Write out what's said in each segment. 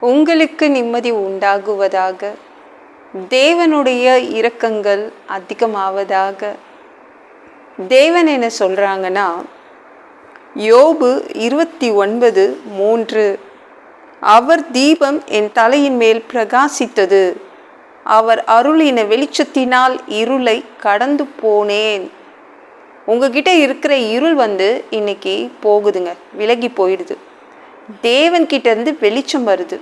உங்களுக்கு நிம்மதி உண்டாகுவதாக. தேவனுடைய இரக்கங்கள் அதிகமாவதாக. தேவன் என்ன சொல்கிறாங்கன்னா யோபு இருபத்தி ஒன்பது மூன்று அவர் தீபம் என் தலையின் மேல் பிரகாசித்தது. அவர் அருளின வெளிச்சத்தினால் இருளை கடந்து போனேன். உங்ககிட்ட இருக்கிற இருள் வந்து இன்னைக்கு போகுதுங்க விலகி போயிடுது. தேவன்கிட்ட இருந்து வெளிச்சம் வருது.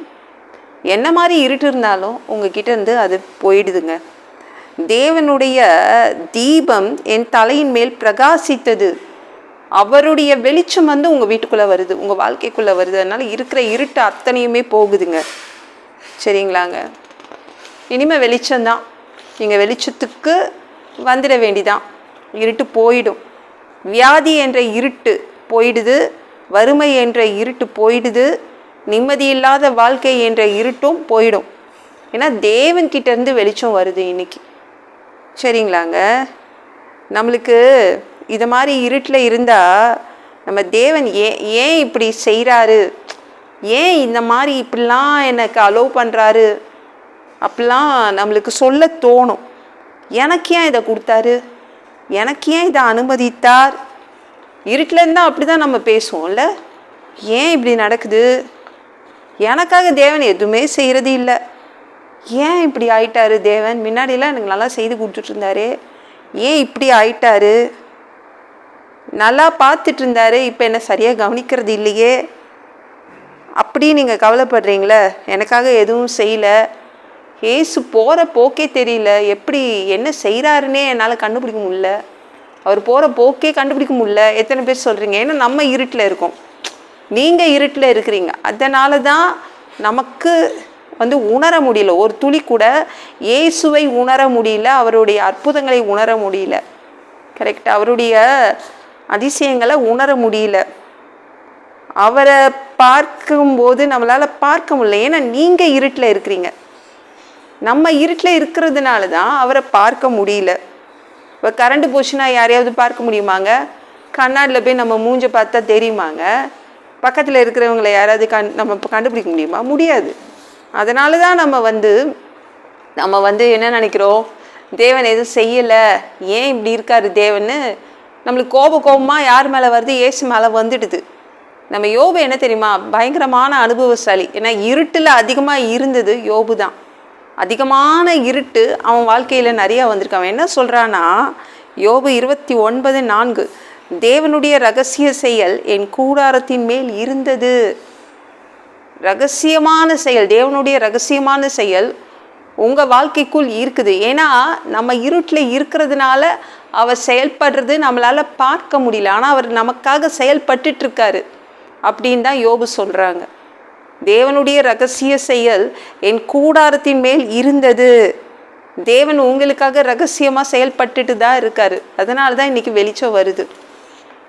என்ன மாதிரி இருட்டு இருந்தாலும் உங்ககிட்ட இருந்து அது போயிடுதுங்க. தேவனுடைய தீபம் என் தலையின் மேல் பிரகாசித்தது. அவருடைய வெளிச்சம் வந்து உங்கள் வீட்டுக்குள்ளே வருது. உங்கள் வாழ்க்கைக்குள்ளே வருது. அதனால் இருக்கிற இருட்டு அத்தனையுமே போகுதுங்க. சரிங்களாங்க? இனிமேல் வெளிச்சம்தான் நீங்கள் வெளிச்சத்துக்கு வந்துட வேண்டிதான். இருட்டு போயிடும். வியாதி என்ற இருட்டு போயிடுது. வறுமை என்ற இருட்டு போயிடுது நிம்மதியில்லாத வாழ்க்கை என்ற இருட்டும் போயிடும். ஏன்னா தேவன்கிட்டேருந்து வெளிச்சம் வருது இன்றைக்கி சரிங்களாங்க? நம்மளுக்கு இது மாதிரி இருட்டில் இருந்தால் நம்ம தேவன் ஏன் ஏன் இப்படி செய்கிறாரு ஏன் இந்த மாதிரி இப்படிலாம் எனக்கு அலோவ் பண்ணுறாரு அப்படிலாம் நம்மளுக்கு சொல்ல தோணும். எனக்கு ஏன் இதை கொடுத்தாரு? எனக்கு ஏன் இதை அனுமதித்தார்? இருட்டில் இருந்தால் அப்படி தான் நம்ம பேசுவோம்ல. ஏன் இப்படி நடக்குது? எனக்காக தேவன் எதுவுமே செய்கிறது இல்லை. ஏன் இப்படி ஆயிட்டாரு தேவன்? முன்னாடிலாம் எனக்கு நல்லா செய்து கொடுத்துட்டு இருந்தாரு ஏன் இப்படி ஆயிட்டாரு? நல்லா பார்த்துட்டு இருந்தாரு இப்போ என்னை சரியாக கவனிக்கிறது இல்லையே. அப்படி நீங்கள் கவலைப்படுறீங்களே? எனக்காக எதுவும் செய்யலை. ஏசு போகிற போக்கே தெரியல. எப்படி என்ன செய்கிறாருன்னே என்னால் கண்டுபிடிக்க முடியல. அவர் போகிற போக்கே கண்டுபிடிக்க முடியல. எத்தனை பேர் சொல்கிறீங்க ஏன்னா நம்ம இருட்டில் இருக்கோம். நீங்கள் இருட்டில் இருக்கிறீங்க. அதனால தான் நமக்கு வந்து உணர முடியல. ஒரு துளி கூட இயேசுவை உணர முடியல. அவருடைய அற்புதங்களை உணர முடியல. கரெக்ட் அவருடைய அதிசயங்களை உணர முடியல. அவரை பார்க்கும்போது நம்மளால் பார்க்க முடியல. ஏன்னா நீங்கள் இருட்டில் இருக்கிறீங்க. நம்ம இருட்டில் இருக்கிறதுனால தான் அவரை பார்க்க முடியல. இப்போ கரண்ட் போச்சுன்னா யாரையாவது பார்க்க முடியுமாங்க? கண்ணாடியில் போய் நம்ம மூஞ்ச பார்த்தா தெரியுமாங்க? பக்கத்தில் இருக்கிறவங்களை யாராவது கண் நம்ம கண்டுபிடிக்க முடியுமா? முடியாது. அதனால தான் நம்ம வந்து நம்ம வந்து என்ன நினைக்கிறோம்? தேவன் எதுவும் செய்யலை. ஏன் இப்படி இருக்காரு தேவன்னு? நம்மளுக்கு கோப கோபமாக யார் மேலே வருது? ஏசு மேலே வந்துடுது. நம்ம யோபு என்ன தெரியுமா? பயங்கரமான அனுபவசாலி. ஏன்னா இருட்டில் அதிகமாக இருந்தது யோபு தான் அதிகமான இருட்டு அவன் வாழ்க்கையில் நிறையா வந்திருக்கு அவன் என்ன சொல்கிறான்னா யோபு இருபத்தி ஒன்பது நான்கு தேவனுடைய ரகசிய செயல் என் கூடாரத்தின் மேல் இருந்தது. ரகசியமான செயல் தேவனுடைய ரகசியமான செயல் உங்கள் வாழ்க்கைக்குள் இருக்குது. ஏன்னா நம்ம இருட்டில் இருக்கிறதுனால அவர் செயல்படுறது நம்மளால் பார்க்க முடியல. ஆனால் அவர் நமக்காக செயல்பட்டுருக்காரு அப்படின்னு தான் யோபு சொல்கிறாங்க தேவனுடைய ரகசிய செயல் என் கூடாரத்தின் மேல் இருந்தது. தேவன் உங்களுக்காக ரகசியமாக செயல்பட்டுட்டு தான் இருக்கார். அதனால தான் இன்றைக்கி வெளிச்சம் வருது.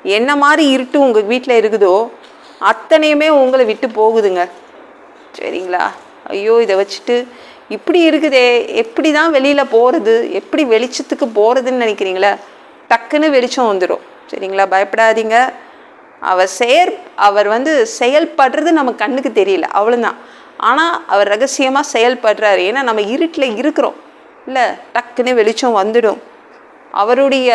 என்ன மாதிரி இருட்டு உங்கள் வீட்டில் இருக்குதோ அத்தனையுமே உங்களை விட்டு போகுதுங்க. சரிங்களா? ஐயோ இதை வச்சுட்டு இப்படி இருக்குதே எப்படி தான் வெளியில் போகிறது எப்படி வெளிச்சத்துக்கு போகிறதுன்னு நினைக்கிறீங்களா? டக்குன்னு வெளிச்சம் வந்துடும் சரிங்களா? பயப்படாதீங்க. அவர் செயற் அவர் வந்து செயல்படுறது நம்ம கண்ணுக்கு தெரியல அவ்வளோதான் ஆனால் அவர் ரகசியமாக செயல்படுறாரு. ஏன்னா நம்ம இருட்டில் இருக்கிறோம். இல்லை டக்குன்னு வெளிச்சம் வந்துடும். அவருடைய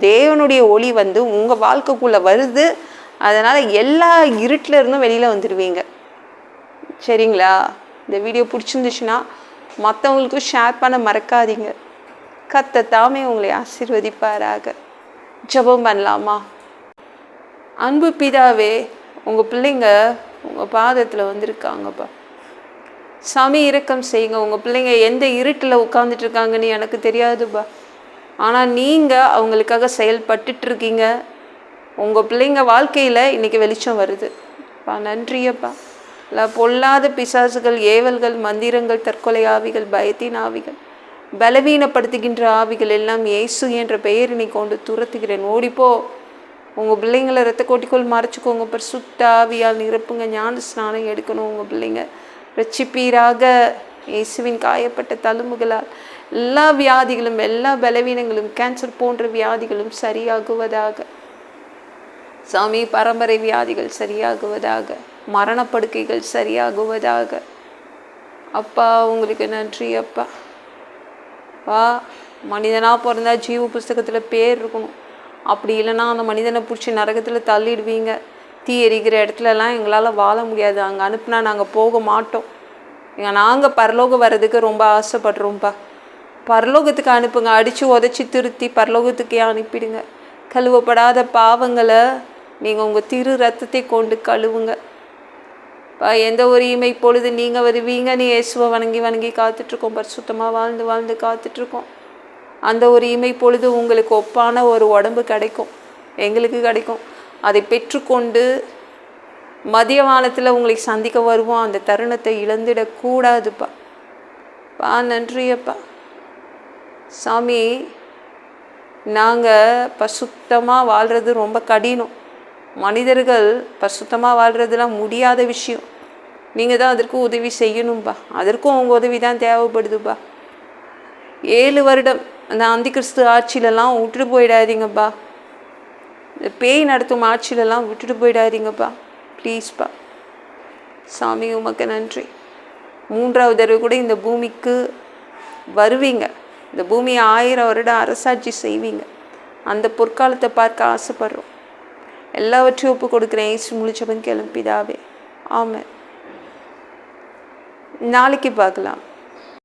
தேவனுடைய ஒளி வந்து உங்கள் வாழ்க்கைக்குள்ளே வருது. அதனால் எல்லா இருட்டில் இருந்தும் வெளியில் வந்துடுவீங்க சரிங்களா? இந்த வீடியோ பிடிச்சிருந்துச்சுன்னா மற்றவங்களுக்கும் ஷேர் பண்ண மறக்காதீங்க. கத்த தாமே உங்களை ஆசிர்வதிப்பாராக. ஜெபம் பண்ணலாமா? அன்பு பிதாவே உங்கள் பிள்ளைங்க உங்கள் பாதத்தில் வந்திருக்காங்கப்பா. சாமி இரக்கம் செய்யுங்க. உங்கள் பிள்ளைங்க எந்த இருட்டில் உட்காந்துட்டு இருக்காங்கன்னு எனக்கு தெரியாதுப்பா. ஆனால் நீங்கள் அவங்களுக்காக செயல்பட்டுட்டு இருக்கீங்க உங்கள் பிள்ளைங்க வாழ்க்கையில் இன்றைக்கி வெளிச்சம் வருது. பா நன்றியப்பா. இல்லை பொல்லாத பிசாசுகள் ஏவல்கள் மந்திரங்கள் தற்கொலை ஆவிகள் பயத்தின் ஆவிகள் பலவீனப்படுத்துகின்ற ஆவிகள் எல்லாம் இயேசு என்ற பெயரினை கொண்டு துரத்துகிறேன். ஓடிப்போ. உங்கள் பிள்ளைங்களை ரத்த கோட்டிக்கோள் மறைச்சிக்கோங்க. அப்புறம் சுத்த ஆவியால் நிரப்புங்க. ஞான ஸ்நானம் எடுக்கணும் உங்கள் பிள்ளைங்க. ரட்சிப்பீராக இயேசுவின் காயப்பட்ட தழும்புகளால் எல்லா வியாதிகளும் எல்லா பலவீனங்களும் கேன்சர் போன்ற வியாதிகளும் சரியாகுவதாக. சாமி பரம்பரை வியாதிகள் சரியாகுவதாக. மரணப்படுக்கைகள் சரியாகுவதாக. அப்பா உங்களுக்கு நன்றி அப்பா. வா மனிதனாக பிறந்தா ஜீவ புஸ்தகத்தில் பேர் இருக்கணும். அப்படி இல்லைன்னா அந்த மனிதனை பிடிச்சி நரகத்தில் தள்ளிடுவீங்க. தீ எரிக்கிற இடத்துலலாம் எங்களால் வாழ முடியாது. அங்கே அனுப்புனா நாங்கள் போக மாட்டோம். எங்கள் நாங்கள் பரலோகம் வர்றதுக்கு ரொம்ப ஆசைப்படுறோம்ப்பா பரலோகத்துக்கு அனுப்புங்க. அடித்து உதச்சி திருத்தி பரலோகத்துக்கே அனுப்பிடுங்க. கழுவப்படாத பாவங்களை நீங்கள் உங்கள் திரு ரத்தத்தை கொண்டு கழுவுங்க. எந்த ஒரு இமை பொழுது நீங்கள் வருவீங்க நீ இயேசுவை வணங்கி வணங்கி காத்துட்ருக்கோம் பரிசுத்தமாக வாழ்ந்து வாழ்ந்து காத்துட்ருக்கோம் அந்த ஒரு இமை பொழுது உங்களுக்கு ஒப்பான ஒரு உடம்பு கிடைக்கும். எங்களுக்கு கிடைக்கும். அதை பெற்றுக்கொண்டு மதிய வானத்தில் உங்களை சந்திக்க வருவோம். அந்த தருணத்தை இழந்துடக்கூடாதுப்பா. பா நன்றியப்பா. சாமி நாங்கள் பசுத்தமாக வாழ்கிறது ரொம்ப கடினம். மனிதர்கள் பசுத்தமாக வாழ்கிறதுலாம் முடியாத விஷயம். நீங்கள் தான் அதற்கு உதவி செய்யணும்பா. அதற்கும் உங்கள் உதவி தான் தேவைப்படுதுப்பா. ஏழு வருடம் அந்த அந்தி கிறிஸ்து ஆட்சியிலலாம் விட்டுட்டு போயிடாதீங்கப்பா. இந்த பேய் நடத்தும் ஆட்சியிலலாம் விட்டுட்டு போயிடாதீங்கப்பா. ப்ளீஸ்ப்பா. சாமி உமக்கு நன்றி. மூன்றாவது தடவை கூட இந்த பூமிக்கு வருவீங்க. இந்த பூமியை ஆயிரம் வருடம் அரசாட்சி செய்வீங்க. அந்த பொற்காலத்தை பார்க்க ஆசைப்படுறோம். எல்லாவற்றையும் ஒப்பு கொடுக்குறேன். ஏசு முழிச்சவன் கிளம்பிதாவே ஆமாம் நாளைக்கு பார்க்கலாம்.